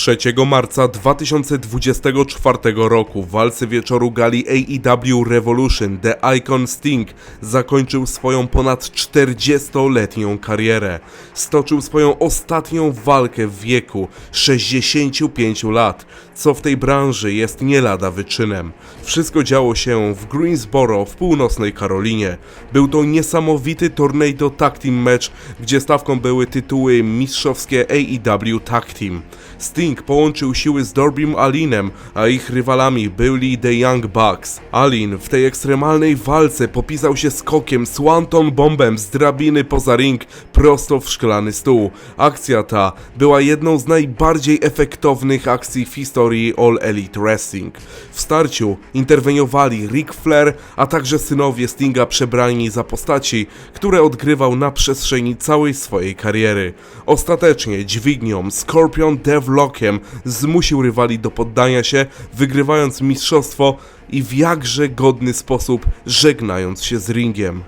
3 marca 2024 roku w walce wieczoru gali AEW Revolution The Icon Sting zakończył swoją ponad 40-letnią karierę. Stoczył swoją ostatnią walkę w wieku 65 lat, co w tej branży jest nie lada wyczynem. Wszystko działo się w Greensboro w północnej Karolinie. Był to niesamowity Tornado Tag Team Match, gdzie stawką były tytuły mistrzowskie AEW Tag Team. Sting połączył siły z Dorbim Alinem, a ich rywalami byli The Young Bucks. Alin w tej ekstremalnej walce popisał się skokiem Swanton Bombem z drabiny poza ring prosto w szklany stół. Akcja ta była jedną z najbardziej efektownych akcji w historii All Elite Wrestling. W starciu interweniowali Ric Flair, a także synowie Stinga przebrani za postaci, które odgrywał na przestrzeni całej swojej kariery. Ostatecznie dźwignią Scorpion Devlockiem zmusił rywali do poddania się, wygrywając mistrzostwo i w jakże godny sposób żegnając się z ringiem.